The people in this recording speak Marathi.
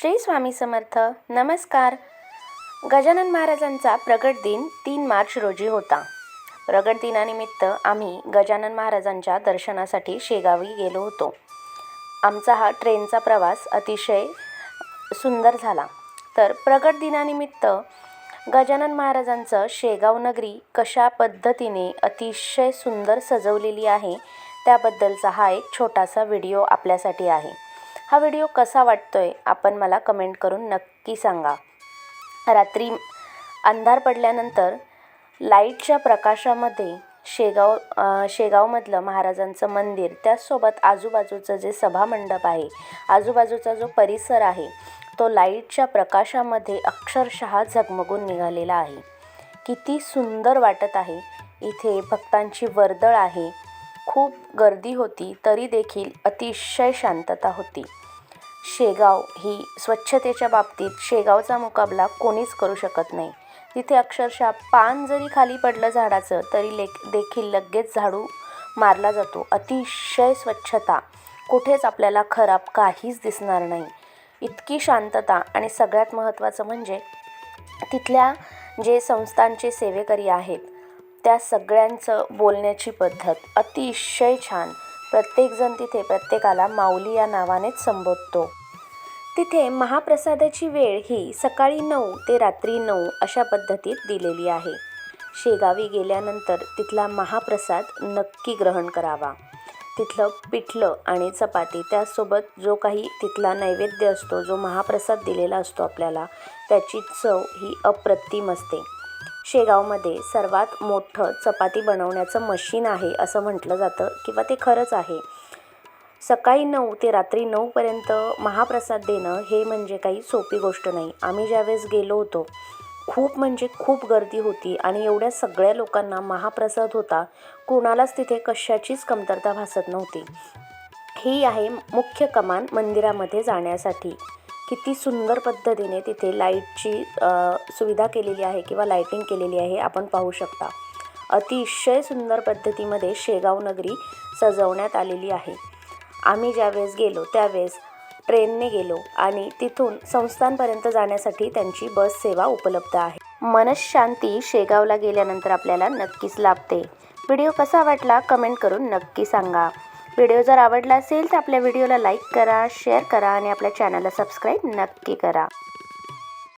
श्री स्वामी समर्थ. नमस्कार. गजानन महाराजांचा प्रगट दिन तीन मार्च रोजी होता. प्रगट दिनानिमित्त आम्ही गजानन महाराजांच्या दर्शनासाठी शेगावी गेलो होतो. आमचा हा ट्रेनचा प्रवास अतिशय सुंदर झाला. तर प्रगट दिनानिमित्त गजानन महाराजांचं शेगाव नगरी कशा पद्धतीने अतिशय सुंदर सजवलेली आहे त्याबद्दलचा हा एक छोटासा व्हिडिओ आपल्यासाठी आहे. हा व्हिडिओ कसा वाटतो आहे आपण मला कमेंट करून नक्की सांगा. रात्री अंधार पडल्यानंतर लाईटच्या प्रकाशामध्ये शेगाव शेगावमधलं महाराजांचं मंदिर त्याचसोबत आजूबाजूचं जे सभामंडप आहे आजूबाजूचा जो परिसर आहे तो लाईटच्या प्रकाशामध्ये अक्षरशः झगमगून निघालेला आहे. किती सुंदर वाटत आहे. इथे भक्तांची वर्दळ आहे. खूप गर्दी होती तरी देखील अतिशय शांतता होती. शेगाव ही स्वच्छतेच्या बाबतीत शेगावचा मुकाबला कोणीच करू शकत नाही. तिथे अक्षरशः पान जरी खाली पडलं झाडाचं तरी लेक देखील लगेच झाडू मारला जातो. अतिशय स्वच्छता. कुठेच आपल्याला खराब काहीच दिसणार नाही. इतकी शांतता आणि सगळ्यात महत्त्वाचं म्हणजे तिथल्या जे संस्थांचे सेवेकरी आहेत त्या सगळ्यांचं बोलण्याची पद्धत अतिशय छान. प्रत्येकजण तिथे प्रत्येकाला माऊली या नावानेच संबोधतो. तिथे महाप्रसादाची वेळ ही सकाळी नऊ ते रात्री नऊ अशा पद्धतीत दिलेली आहे. शेगावी गेल्यानंतर तिथला महाप्रसाद नक्की ग्रहण करावा. तिथलं पिठलं आणि चपाती त्यासोबत जो काही तिथला नैवेद्य असतो जो महाप्रसाद दिलेला असतो आपल्याला त्याची चव ही अप्रतिम असते. शेगावमध्ये सर्वात मोठं चपाती बनवण्याचं मशीन आहे असं म्हटलं जातं किंवा ते खरंच आहे. सकाळी नऊ ते रात्री नऊपर्यंत महाप्रसाद देणं हे म्हणजे काही सोपी गोष्ट नाही. आम्ही ज्यावेळेस गेलो होतो खूप म्हणजे खूप गर्दी होती आणि एवढ्या सगळ्या लोकांना महाप्रसाद होता कुणालाच तिथे कशाचीच कमतरता भासत नव्हती. ही आहे मुख्य कमान मंदिरामध्ये जाण्यासाठी. किती सुंदर पद्धतीने तिथे लाईटची सुविधा केलेली आहे किंवा लाईटिंग केलेली आहे आपण पाहू शकता. अतिशय सुंदर पद्धतीमध्ये शेगाव नगरी सजवण्यात आलेली आहे. आम्ही ज्यावेळेस गेलो त्यावेळेस ट्रेनने गेलो आणि तिथून संस्थांपर्यंत जाण्यासाठी त्यांची बस सेवा उपलब्ध आहे. मनशांती शेगावला गेल्यानंतर आपल्याला नक्कीच लाभते. व्हिडिओ कसा वाटला कमेंट करून नक्की सांगा. व्हिडिओ जर आवडला असेल तर आपल्या व्हिडिओला लाईक करा शेअर करा आणि आपल्या चॅनलला सबस्क्राईब नक्की करा.